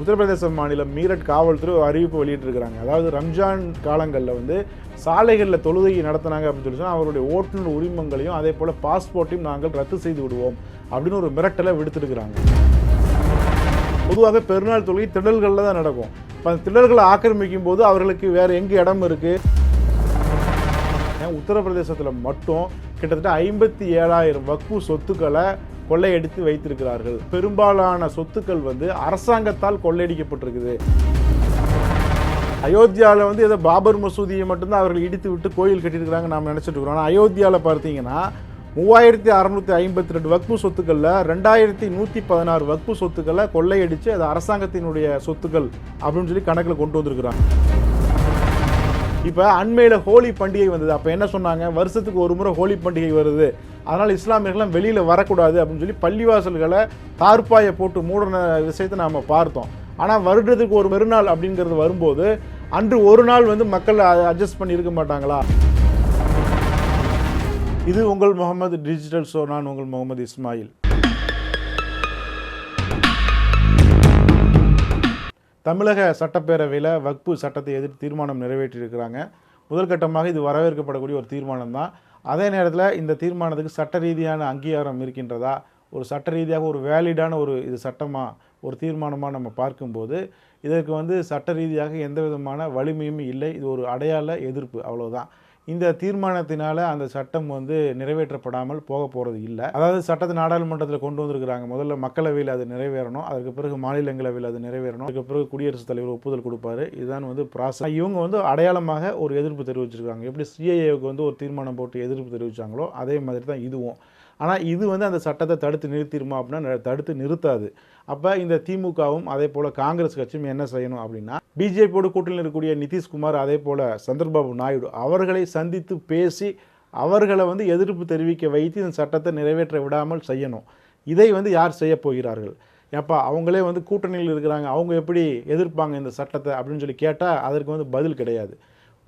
உத்தரப்பிரதேச மாநிலம் மீரட் காவல்துறை ஒரு அறிவிப்பு வெளியிட்டிருக்கிறாங்க. அதாவது ரம்ஜான் காலங்களில் வந்து சாலைகளில் தொழுகை நடத்தினாங்க அப்படின்னு சொல்லி சொன்னால் அவருடைய ஓட்டுநர் உரிமங்களையும் அதே போல் பாஸ்போர்ட்டையும் நாங்கள் ரத்து செய்து விடுவோம் அப்படின்னு ஒரு மிரட்டலை விடுத்திருக்கிறாங்க. பொதுவாக பெருநாள் தொழுகை திடல்களில் தான் நடக்கும். இப்போ அந்த திடல்களை ஆக்கிரமிக்கும் போது அவர்களுக்கு வேறு எங்கே இடம் இருக்குது உத்தரப்பிரதேசத்தில் மட்டும் கிட்டத்தட்ட ஐம்பத்தி ஏழாயிரம் வக்பு சொத்துக்களை கொள்ளையடித்து வைத்திருக்கிறார்கள். பெரும்பாலான சொத்துக்கள் வந்து அரசாங்கத்தால் கொள்ளையடிக்கப்பட்டிருக்குது. அயோத்தியாவில் வந்து ஏதோ பாபர் மசூதியை மட்டும்தான் அவர்கள் இடித்து விட்டு கோயில் கட்டியிருக்கிறாங்க நாம் நினச்சிட்டு இருக்கிறோம். ஆனால் அயோத்தியாவில் பார்த்தீங்கன்னா மூவாயிரத்தி அறநூற்றி ஐம்பத்தி ரெண்டு வக்பு சொத்துக்களில் ரெண்டாயிரத்தி நூற்றி பதினாறு வக்பு சொத்துக்களை கொள்ளையடித்து அது அரசாங்கத்தினுடைய சொத்துக்கள் அப்படின்னு சொல்லி கணக்கில் கொண்டு வந்திருக்கிறாங்க. இப்போ அண்மையில் ஹோலி பண்டிகை வந்தது. அப்போ என்ன சொன்னாங்க? வருஷத்துக்கு ஒரு முறை ஹோலி பண்டிகை வருது. அதனால் இஸ்லாமியர்கள்லாம் வெளியில் வரக்கூடாது அப்படின்னு சொல்லி பள்ளிவாசல்களை தார்ப்பாயை போட்டு மூடின விஷயத்தை நாம் பார்த்தோம். ஆனால் வருடத்துக்கு ஒரு மறுநாள் அப்படிங்கிறது வரும்போது அன்று ஒரு நாள் வந்து மக்கள் அட்ஜஸ்ட் பண்ணி இருக்க மாட்டாங்களா? இது உங்கள் முகமது டிஜிட்டல் ஷோ நான் உங்கள் முகமது இஸ்மாயில். தமிழக சட்டப்பேரவையில் வக்பு சட்டத்தை எதிர்த்து தீர்மானம் நிறைவேற்றியிருக்கிறாங்க. முதல் கட்டமாக இது வரவேற்கப்படக்கூடிய ஒரு தீர்மானம் தான் அதே நேரத்தில் இந்த தீர்மானத்துக்கு சட்ட ரீதியான அங்கீகாரம் இருக்கின்றதா? ஒரு சட்ட ரீதியாக ஒரு வேலிடான ஒரு இது சட்டமாக ஒரு தீர்மானமாக நம்ம பார்க்கும்போது இதற்கு வந்து சட்ட ரீதியாக எந்த விதமான வலிமையும் இல்லை. இது ஒரு அடையாள எதிர்ப்பு அவ்வளோதான் இந்த தீர்மானத்தினால அந்த சட்டம் வந்து நிறைவேற்றப்படாமல் போக போகிறது இல்லை. அதாவது சட்டத்தை நாடாளுமன்றத்தில் கொண்டு வந்திருக்கிறாங்க. முதல்ல மக்களவையில் அது நிறைவேறணும். அதற்கு பிறகு மாநிலங்களவையில் அது நிறைவேறணும். அதுக்கு பிறகு குடியரசுத் தலைவர் ஒப்புதல் கொடுப்பாரு. இதுதான் வந்து ப்ராசஸ் இவங்க வந்து அடையாளமாக ஒரு எதிர்ப்பு தெரிவிச்சிருக்காங்க. எப்படி சிஏஏவுக்கு வந்து ஒரு தீர்மானம் போட்டு எதிர்ப்பு தெரிவித்தாங்களோ அதே மாதிரி தான் இதுவும். ஆனால் இது வந்து அந்த சட்டத்தை தடுத்து நிறுத்திடுமா அப்படின்னா தடுத்து நிறுத்தாது. அப்போ இந்த திமுகவும் அதே போல் காங்கிரஸ் கட்சியும் என்ன செய்யணும் அப்படின்னா பிஜேபியோட கூட்டணியில் இருக்கக்கூடிய நிதிஷ்குமார் அதே போல் சந்திரபாபு நாயுடு அவர்களை சந்தித்து பேசி அவர்களை வந்து எதிர்ப்பு தெரிவிக்க வைத்து இந்த சட்டத்தை நிறைவேற்ற விடாமல் செய்யணும். இதை வந்து யார் செய்ய போகிறார்கள்? ஏப்பா அவங்களே வந்து கூட்டணியில் இருக்கிறாங்க. அவங்க எப்படி எதிர்ப்பாங்க இந்த சட்டத்தை அப்படின்னு சொல்லி கேட்டால் அதற்கு வந்து பதில் கிடையாது.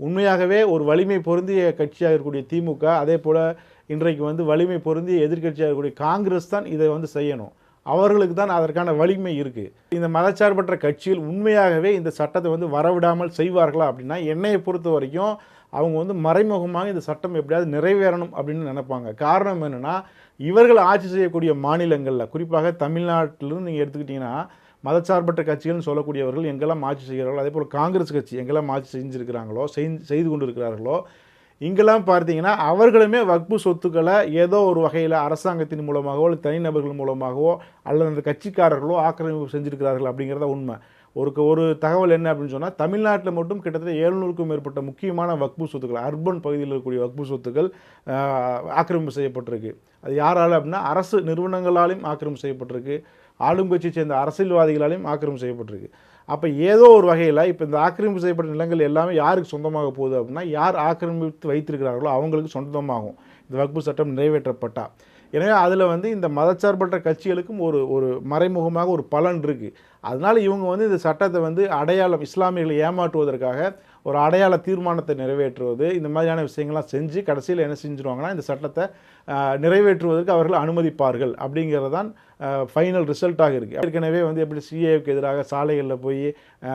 உண்மையாகவே ஒரு வலிமை பொருந்திய கட்சியாக இருக்கக்கூடிய திமுக அதே போல் இன்றைக்கு வந்து வலிமை பொருந்திய எதிர்கட்சியாக இருக்கக்கூடிய காங்கிரஸ் தான் இதை வந்து செய்யணும். அவர்களுக்கு தான் அதற்கான வலிமை இருக்குது இந்த மதச்சார்பற்ற கட்சிகள் உண்மையாகவே இந்த சட்டத்தை வந்து வரவிடாமல் செய்வார்களா அப்படின்னா என்னையை பொறுத்த வரைக்கும் அவங்க வந்து மறைமுகமாக இந்த சட்டம் எப்படியாவது நிறைவேறணும் அப்படின்னு நினைப்பாங்க. காரணம் என்னென்னா இவர்கள் ஆட்சி செய்யக்கூடிய மாநிலங்களில் குறிப்பாக தமிழ்நாட்டிலிருந்து நீங்கள் எடுத்துக்கிட்டிங்கன்னா மதச்சார்பற்ற கட்சிகள்னு சொல்லக்கூடியவர்கள் எங்கெல்லாம் ஆட்சி செய்கிறார்களோ அதே போல் காங்கிரஸ் கட்சி எங்கெல்லாம் ஆட்சி செஞ்சுருக்கிறாங்களோ செய்து கொண்டு இருக்கிறார்களோ இங்கெல்லாம் பார்த்தீங்கன்னா அவர்களுமே வக்பு சொத்துக்களை ஏதோ ஒரு வகையில் அரசாங்கத்தின் மூலமாகவோ அல்லது தனிநபர்கள் மூலமாகவோ அல்லது அந்த கட்சிக்காரர்களோ ஆக்கிரமிப்பு செஞ்சுருக்கிறார்கள் அப்படிங்கிறத உண்மை. ஒரு ஒரு தகவல் என்ன அப்படின்னு சொன்னால் தமிழ்நாட்டில் மட்டும் கிட்டத்தட்ட ஏழுநூறுக்கும் மேற்பட்ட முக்கியமான வக்பு சொத்துக்கள் அர்பன் பகுதியில் இருக்கக்கூடிய வக்பு சொத்துக்கள் ஆக்கிரமிப்பு செய்யப்பட்டிருக்கு. அது யாரால் அப்படின்னா அரசு நிறுவனங்களாலையும் ஆக்கிரமிப்பு செய்யப்பட்டிருக்கு. ஆளுங்கட்சியை சேர்ந்த அரசியல்வாதிகளாலையும் ஆக்கிரமிப்பு செய்யப்பட்டிருக்கு. அப்போ ஏதோ ஒரு வகையில் இப்போ இந்த ஆக்கிரமிப்பு செய்யப்பட்ட நிலங்கள் எல்லாமே யாருக்கு சொந்தமாக போகுது அப்படின்னா யார் ஆக்கிரமித்து வைத்திருக்கிறார்களோ அவங்களுக்கு சொந்தமாகும். இந்த வக்பு சட்டம் நிறைவேற்றப்பட்டால் எனவே அதில் வந்து இந்த மதச்சார்பற்ற கட்சிகளுக்கும் ஒரு ஒரு மறைமுகமாக ஒரு பலன் இருக்குது அதனால் இவங்க வந்து இந்த சட்டத்தை வந்து அடையாளம் இஸ்லாமியர்களை ஏமாற்றுவதற்காக ஒரு அடையாள தீர்மானத்தை நிறைவேற்றுவது இந்த மாதிரியான விஷயங்கள்லாம் செஞ்சு கடைசியில் என்ன செஞ்சுருவாங்கன்னா இந்த சட்டத்தை நிறைவேற்றுவதற்கு அவர்கள் அனுமதிப்பார்கள் அப்படிங்கிறது தான் ஃபைனல் ரிசல்ட்டாக இருக்குது ஏற்கனவே வந்து எப்படி சிஏவுக்கு எதிராக சாலைகளில் போய்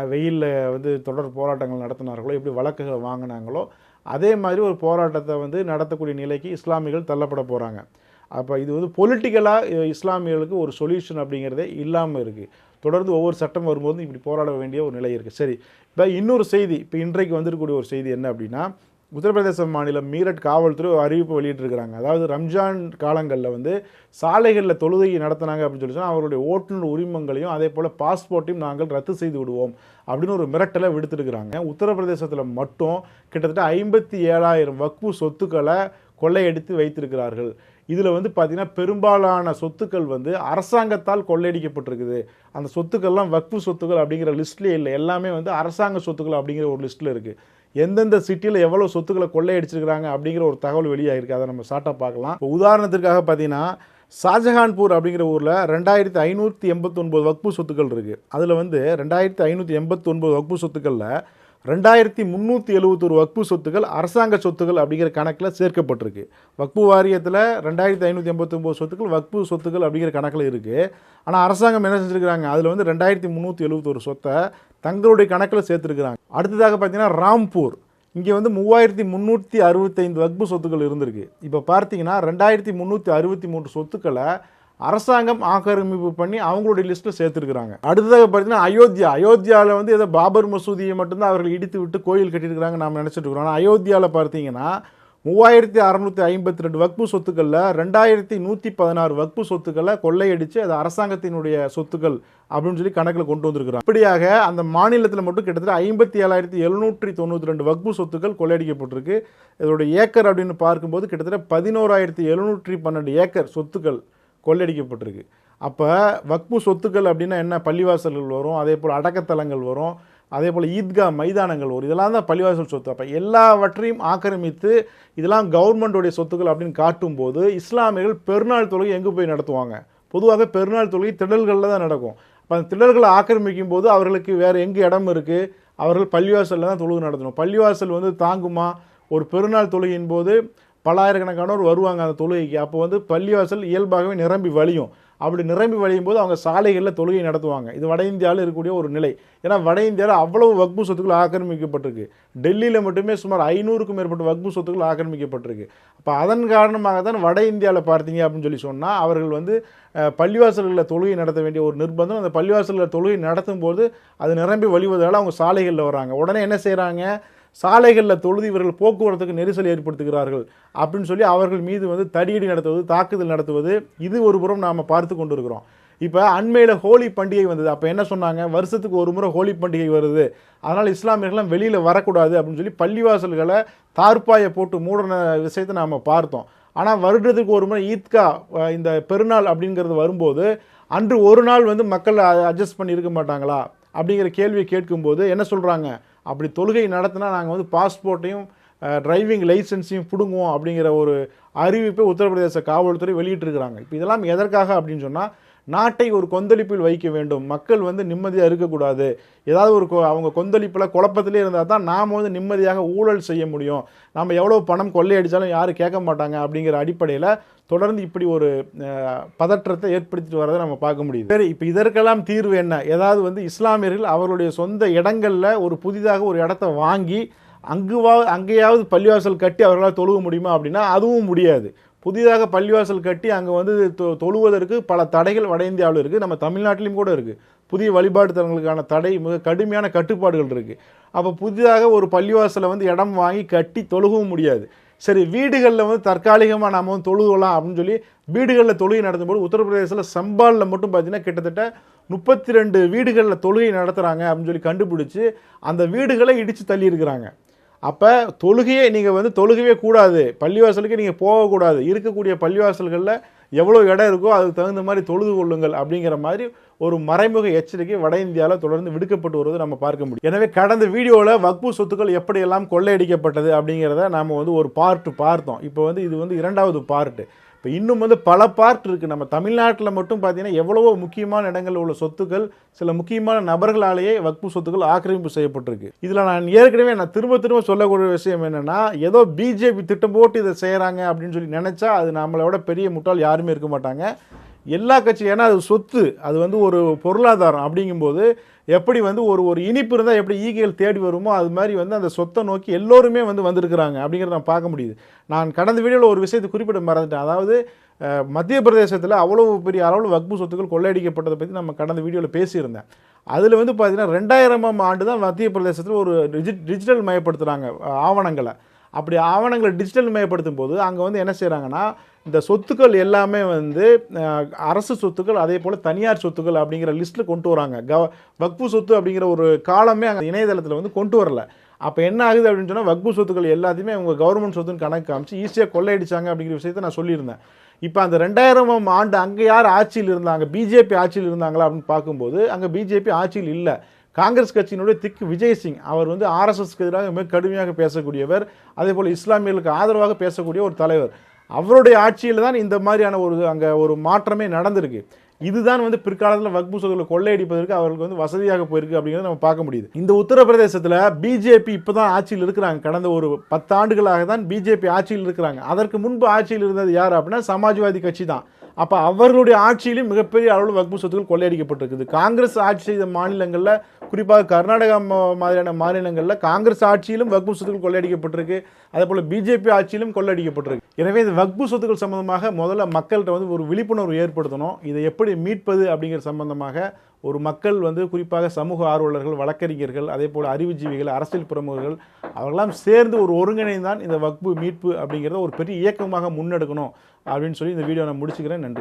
வெயிலில் வந்து தொடர் போராட்டங்கள் நடத்தினார்களோ எப்படி வழக்குகளை வாங்கினாங்களோ அதே மாதிரி ஒரு போராட்டத்தை வந்து நடத்தக்கூடிய நிலைக்கு இஸ்லாமிகள் தள்ளப்பட போகிறாங்க அப்போ இது வந்து பொலிட்டிக்கலாக இஸ்லாமியர்களுக்கு ஒரு சொல்யூஷன் அப்படிங்கிறதே இல்லாமல் இருக்குது தொடர்ந்து ஒவ்வொரு சட்டம் வரும்போது இப்படி போராட வேண்டிய ஒரு நிலை இருக்குது சரி இப்போ இன்னொரு செய்தி இப்போ இன்றைக்கு வந்திருக்கக்கூடிய ஒரு செய்தி என்ன அப்படின்னா உத்தரப்பிரதேச மாநிலம் மீரட் காவல்துறை அறிவிப்பு வெளியிட்டிருக்கிறாங்க. அதாவது ரம்ஜான் காலங்களில் வந்து சாலைகளில் தொழுகை நடத்தினாங்க அப்படின்னு சொல்லி சொன்னால் அவருடைய ஓட்டுநர் உரிமங்களையும் அதே போல் பாஸ்போர்ட்டையும் நாங்கள் ரத்து செய்து விடுவோம் அப்படின்னு ஒரு மிரட்டலை விடுத்திருக்கிறாங்க. உத்தரப்பிரதேசத்தில் மட்டும் கிட்டத்தட்ட ஐம்பத்தி ஏழாயிரம் வக்பு சொத்துக்களை கொள்ளையடித்து வைத்திருக்கிறார்கள். இதில் வந்து பார்த்திங்கன்னா பெரும்பாலான சொத்துக்கள் வந்து அரசாங்கத்தால் கொள்ளையடிக்கப்பட்டிருக்குது. அந்த சொத்துக்கள்லாம் வக்ஃபு சொத்துக்கள் அப்படிங்கிற லிஸ்ட்லேயே இல்லை. எல்லாமே வந்து அரசாங்க சொத்துக்கள் அப்படிங்கிற ஒரு லிஸ்ட்டில் இருக்குது எந்தெந்த சிட்டியில் எவ்வளோ சொத்துக்களை கொள்ளையடிச்சிருக்கிறாங்க அப்படிங்கிற ஒரு தகவல் வெளியாகிருக்கு அதை நம்ம ஷார்ட்டாக பார்க்கலாம். இப்போ உதாரணத்திற்காக பார்த்தீங்கன்னா ஷாஜஹான்பூர் அப்படிங்கிற ஊரில் ரெண்டாயிரத்தி ஐநூற்றி எண்பத்தொன்பது வக்பு சொத்துக்கள் இருக்குது அதில் வந்து ரெண்டாயிரத்தி ஐநூற்றி எண்பத்தொன்பது வக்பு சொத்துக்களில் ரெண்டாயிரத்தி முந்நூற்றி எழுபத்தொரு வக்பு சொத்துக்கள் அரசாங்க சொத்துக்கள் அப்படிங்கிற கணக்கில் சேர்க்கப்பட்டிருக்கு. வக்பு வாரியத்தில் ரெண்டாயிரத்தி ஐநூற்றி எண்பத்தொம்போது சொத்துக்கள் வக்பு சொத்துக்கள் அப்படிங்கிற கணக்கில் இருக்குது ஆனால் அரசாங்கம் என்ன செஞ்சுருக்கிறாங்க? அதில் வந்து ரெண்டாயிரத்தி முந்நூற்றி எழுபத்தொரு சொத்தை தங்களுடைய கணக்கில் சேர்த்துருக்குறாங்க. அடுத்ததாக பார்த்தீங்கன்னா ராம்பூர். இங்கே வந்து மூவாயிரத்தி முந்நூற்றி அறுபத்தைந்து வக்பு சொத்துக்கள் இருந்திருக்கு. இப்போ பார்த்தீங்கன்னா ரெண்டாயிரத்தி முந்நூற்றி அறுபத்தி மூன்று சொத்துக்களை அரசாங்கம் ஆக்கிரமிப்பு பண்ணி அவங்களுடைய லிஸ்ட்டில் சேர்த்துருக்குறாங்க. அடுத்ததாக பார்த்தீங்கன்னா அயோத்தியா. அயோத்தியாவில் வந்து ஏதோ பாபர் மசூதியை மட்டும்தான் அவர்கள் இடித்து விட்டு கோயில் கட்டியிருக்கிறாங்க நாம் நினச்சிட்டு இருக்கிறோம். ஆனால் அயோத்தியாவில் பார்த்தீங்கன்னா மூவாயிரத்தி அறநூற்றி ஐம்பத்தி ரெண்டு வக்பு சொத்துக்களில் ரெண்டாயிரத்தி நூற்றி பதினாறு வக்பு சொத்துக்களை கொள்ளையடித்து அது அரசாங்கத்தினுடைய சொத்துக்கள் அப்படின்னு சொல்லி கணக்கில் கொண்டு வந்திருக்கிறாங்க. இப்படியாக அந்த மாநிலத்தில் மட்டும் கிட்டத்தட்ட ஐம்பத்தி ஏழாயிரத்தி எழுநூற்றி தொண்ணூற்றி ரெண்டு வக்பு சொத்துக்கள் கொள்ளையடிக்கப்பட்டிருக்கு. இதோட ஏக்கர் அப்படின்னு பார்க்கும்போது கிட்டத்தட்ட பதினோராயிரத்தி எழுநூற்றி பன்னெண்டு ஏக்கர் சொத்துக்கள் கொள்ளடிக்கப்பட்டிருக்கு. அப்போ வக்பு சொத்துக்கள் அப்படின்னா என்ன? பள்ளிவாசல்கள் வரும் அதே போல் அடக்கத்தலங்கள் வரும் அதே போல் ஈத்கா மைதானங்கள் வரும். இதெல்லாம் தான் பள்ளிவாசல் சொத்து. அப்போ எல்லாவற்றையும் ஆக்கிரமித்து இதெல்லாம் கவர்மெண்ட்டுடைய சொத்துக்கள் அப்படின்னு காட்டும்போது இஸ்லாமியர்கள் பெருநாள் தொழுகை எங்கே போய் நடத்துவாங்க? பொதுவாக பெருநாள் தொழுகை திடல்களில் தான் நடக்கும். அப்போ அந்த திடல்களை ஆக்கிரமிக்கும் போது அவர்களுக்கு வேறு எங்கே இடம் இருக்குது அவர்கள் பள்ளிவாசலில் தான் தொழுகை நடத்தணும். பள்ளிவாசல் வந்து தாங்குமா? ஒரு பெருநாள் தொழுகையின் போது பல்லாயிரக்கணக்கானோர் வருவாங்க அந்த தொழுகைக்கு. அப்போ வந்து பள்ளிவாசல் இயல்பாகவே நிரம்பி வழியும். அப்படி நிரம்பி வழியும் போது அவங்க சாலைகளில் தொழுகை நடத்துவாங்க. இது வட இந்தியாவில் இருக்கக்கூடிய ஒரு நிலை. ஏன்னா வட இந்தியாவில் அவ்வளவு வக்பு சொத்துக்கள் ஆக்கிரமிக்கப்பட்டிருக்கு. டெல்லியில் மட்டுமே சுமார் ஐநூறுக்கும் மேற்பட்ட வக்பு சொத்துக்கள் ஆக்கிரமிக்கப்பட்டிருக்கு. அப்போ அதன் காரணமாக தான் வட இந்தியாவில் பார்த்தீங்க அப்படின்னு சொல்லி சொன்னால் அவர்கள் வந்து பள்ளிவாசல்களில் தொழுகை நடத்த வேண்டிய ஒரு நிர்பந்தம். அந்த பள்ளிவாசல்களில் தொழுகை நடத்தும் போது அது நிரம்பி வழிவதால் அவங்க சாலைகளில் வராங்க. உடனே என்ன செய்கிறாங்க சாலைகளில் தொழுது இவர்கள் போக்குவரத்துக்கு நெரிசல் ஏற்படுத்துகிறார்கள் அப்படின்னு சொல்லி அவர்கள் மீது வந்து தடியடி நடத்துவது தாக்குதல் நடத்துவது இது ஒரு புறம் நாம் பார்த்து கொண்டு இருக்கிறோம் இப்போ அண்மையில் ஹோலி பண்டிகை வந்தது. அப்போ என்ன சொன்னாங்க? வருஷத்துக்கு ஒரு முறை ஹோலி பண்டிகை வருது. அதனால் இஸ்லாமியர்கள்லாம் வெளியில் வரக்கூடாது அப்படின்னு சொல்லி பள்ளிவாசல்களை தார்ப்பாயை போட்டு மூடின விஷயத்தை நாம் பார்த்தோம். ஆனால் வருடத்துக்கு ஒரு முறை ஈத்கா இந்த பெருநாள் அப்படிங்கிறது வரும்போது அன்று ஒரு நாள் வந்து மக்கள் அட்ஜஸ்ட் பண்ணி இருக்க மாட்டாங்களா? அப்படிங்கிற கேள்வியை கேட்கும்போது என்ன சொல்கிறாங்க அப்படி தொழுகை நடத்தினா நாங்கள் வந்து பாஸ்போர்ட்டையும் டிரைவிங் லைசன்ஸையும் பிடுங்குவோம் அப்படிங்கிற ஒரு அறிவிப்பை உத்தரப்பிரதேச காவல்துறை வெளியிட்டிருக்கிறாங்க. இப்போ இதெல்லாம் எதற்காக அப்படின்னு சொன்னால் நாட்டை ஒரு கொந்தளிப்பில் வைக்க வேண்டும். மக்கள் வந்து நிம்மதியாக இருக்கக்கூடாது. ஏதாவது ஒரு கொ- அவங்க கொந்தளிப்பில் குழப்பத்திலே இருந்தால் தான் நாம் வந்து நிம்மதியாக ஊழல் செய்ய முடியும். நம்ம எவ்வளோ பணம் கொள்ளையடித்தாலும் யாரும் கேட்க மாட்டாங்க அப்படிங்கிற அடிப்படையில் தொடர்ந்து இப்படி ஒரு பதற்றத்தை ஏற்படுத்திட்டு வரதை நம்ம பார்க்க முடியுது. சரி இப்போ இதற்கெல்லாம் தீர்வு என்ன? ஏதாவது வந்து இஸ்லாமியர்கள் அவர்களுடைய சொந்த இடங்களில் ஒரு புதிதாக ஒரு இடத்த வாங்கி அங்குவா அங்கேயாவது பள்ளிவாசல் கட்டி அவர்களால் தொழுக முடியுமா அப்படின்னா அதுவும் முடியாது. புதிதாக பள்ளிவாசல் கட்டி அங்கே வந்து தொ- தொழுவதற்கு பல தடைகள் வட இந்தியாவில் இருக்குது நம்ம தமிழ்நாட்டிலையும் கூட இருக்குது புதிய வழிபாட்டு தலங்களுக்கான தடை மிக கடுமையான கட்டுப்பாடுகள் இருக்குது அப்போ புதிதாக ஒரு பள்ளிவாசலை வந்து இடம் வாங்கி கட்டி தொழுகவும் முடியாது. சரி வீடுகளில் வந்து தற்காலிகமாக நாம் வந்து தொழுகலாம் அப்படின்னு சொல்லி வீடுகளில் தொழுகை நடத்தும்போது உத்தரப்பிரதேசத்தில் சம்பாலில் மட்டும் பார்த்தீங்கன்னா கிட்டத்தட்ட முப்பத்தி ரெண்டு வீடுகளில் தொழுகை நடத்துகிறாங்க அப்படின்னு சொல்லி கண்டுபிடிச்சி அந்த வீடுகளை இடித்து தள்ளியிருக்கிறாங்க. அப்போ தொழுகையே நீங்கள் வந்து தொழுகவே கூடாது. பள்ளிவாசலுக்கு நீங்கள் போகக்கூடாது இருக்கக்கூடிய பள்ளிவாசல்களில் எவ்வளோ இடம் இருக்கோ அதுக்கு தகுந்த மாதிரி தொழுது கொள்ளுங்கள் அப்படிங்கிற மாதிரி ஒரு மறைமுக எச்சரிக்கை வட இந்தியாவில் தொடர்ந்து விடுக்கப்பட்டு வருவதை நம்ம பார்க்க முடியும். எனவே கடந்த வீடியோவில் வக்பு சொத்துக்கள் எப்படியெல்லாம் கொள்ளையடிக்கப்பட்டது அப்படிங்கிறத நாம் வந்து ஒரு பார்ட்டு பார்த்தோம். இப்போ வந்து இது வந்து இரண்டாவது பார்ட்டு இப்போ இன்னும் வந்து பல பார்ட் இருக்குது நம்ம தமிழ்நாட்டில் மட்டும் பார்த்தீங்கன்னா எவ்வளவோ முக்கியமான இடங்களில் உள்ள சொத்துக்கள் சில முக்கியமான நபர்களாலேயே வக்பு சொத்துக்கள் ஆக்கிரமிப்பு செய்யப்பட்டிருக்கு. இதில் நான் ஏற்கனவே நான் திரும்ப திரும்ப சொல்லக்கூடிய விஷயம் என்னென்னா ஏதோ பிஜேபி திட்டம் போட்டு இதை செய்கிறாங்க அப்படின்னு சொல்லி நினச்சா அது நம்மளோட பெரிய முட்டாள் யாருமே இருக்க மாட்டாங்க. எல்லா கட்சி ஏன்னா அது சொத்து அது வந்து ஒரு பொருளாதாரம் அப்படிங்கும்போது எப்படி வந்து ஒரு ஒரு இனிப்பு இருந்தால் எப்படி ஈகைகள் தேடி வருமோ அது மாதிரி வந்து அந்த சொத்தை நோக்கி எல்லோருமே வந்து வந்திருக்கிறாங்க அப்படிங்கிறத நான் பார்க்க முடியுது. நான் கடந்த வீடியோவில் ஒரு விஷயத்தை குறிப்பிட மறந்துட்டேன். அதாவது மத்திய பிரதேசத்தில் அவ்வளோ பெரிய அளவில் வக்பு சொத்துக்கள் கொள்ளையடிக்கப்பட்டதை பற்றி நம்ம கடந்த வீடியோவில் பேசியிருந்தேன். அதில் வந்து பார்த்திங்கன்னா ரெண்டாயிரமாம் ஆண்டு தான் மத்திய பிரதேசத்தில் ஒரு டிஜி டிஜிட்டல் மயப்படுத்துகிறாங்க ஆவணங்களை. அப்படி ஆவணங்களை டிஜிட்டல் மயப்படுத்தும் போது அங்கே வந்து என்ன செய்கிறாங்கன்னா இந்த சொத்துக்கள் எல்லாமே வந்து அரசு சொத்துக்கள் அதே போல் தனியார் சொத்துக்கள் அப்படிங்கிற லிஸ்ட்டில் கொண்டு வராங்க. கவ வக்பு சொத்து அப்படிங்கிற ஒரு காலமே அங்கே இணையதளத்தில் வந்து கொண்டு வரல. அப்போ என்ன ஆகுது அப்படின்னு சொன்னால் வக்பு சொத்துக்கள் எல்லாத்தையுமே அவங்க கவர்மெண்ட் சொத்துன்னு கணக்கு காமிச்சு ஈஸியாக கொள்ளையடிச்சாங்க அப்படிங்கிற விஷயத்தை நான் சொல்லியிருந்தேன். இப்போ அந்த ரெண்டாயிரமாம் ஆண்டு அங்கே யார் ஆட்சியில் இருந்தாங்க? பிஜேபி ஆட்சியில் இருந்தாங்களா அப்படின்னு பார்க்கும்போது அங்கே பிஜேபி ஆட்சியில் இல்லை. காங்கிரஸ் கட்சியினுடைய திக்கு விஜய் சிங் அவர் வந்து ஆர்எஸ்எஸ்க்கு எதிராக மிக கடுமையாக பேசக்கூடியவர் அதே போல் இஸ்லாமியர்களுக்கு ஆதரவாக பேசக்கூடிய ஒரு தலைவர். அவருடைய ஆட்சியில் தான் இந்த மாதிரியான ஒரு அங்கே ஒரு மாற்றமே நடந்திருக்கு. இதுதான் வந்து பிற்காலத்தில் வக்பு சொத்துக்களை கொள்ளையடிப்பதற்கு அவர்களுக்கு வந்து வசதியாக போயிருக்கு அப்படிங்கிறத நம்ம பார்க்க முடியுது. இந்த உத்தரப்பிரதேசத்தில் பிஜேபி இப்போ தான் ஆட்சியில் இருக்கிறாங்க. கடந்த ஒரு பத்து ஆண்டுகளாக தான் பிஜேபி ஆட்சியில் இருக்கிறாங்க. அதற்கு முன்பு ஆட்சியில் இருந்தது யார் அப்படின்னா சமாஜ்வாதி கட்சி தான். அப்போ அவர்களுடைய ஆட்சியிலும் மிகப்பெரிய அளவில் வக்பு சொத்துக்கள் கொள்ளையடிக்கப்பட்டிருக்குது. காங்கிரஸ் ஆட்சி செய்த மாநிலங்களில் குறிப்பாக கர்நாடகா மா- மாதிரியான மாநிலங்களில் காங்கிரஸ் ஆட்சியிலும் வக்பு சொத்துக்கள் கொள்ளையடிக்கப்பட்டிருக்கு. அதே போல் பிஜேபி ஆட்சியிலும் கொள்ளையடிக்கப்பட்டிருக்கு. எனவே இந்த வக்பு சொத்துக்கள் சம்பந்தமாக முதல்ல மக்கள்கிட்ட வந்து ஒரு விழிப்புணர்வு ஏற்படுத்தணும். இதை எப்படி மீட்பது அப்படிங்கிற சம்பந்தமாக ஒரு மக்கள் வந்து குறிப்பாக சமூக ஆர்வலர்கள் வழக்கறிஞர்கள் அதே போல் அறிவுஜீவிகள் அரசியல் பிரமுகர்கள் அவர்களெல்லாம் சேர்ந்து ஒரு ஒருங்கிணைந்தான் இந்த வக்பு மீட்பு அப்படிங்கிறத ஒரு பெரிய இயக்கமாக முன்னெடுக்கணும். அப்படின்னு சொல்லி இந்த வீடியோ நான் முடிச்சுக்கிறேன். நன்றி.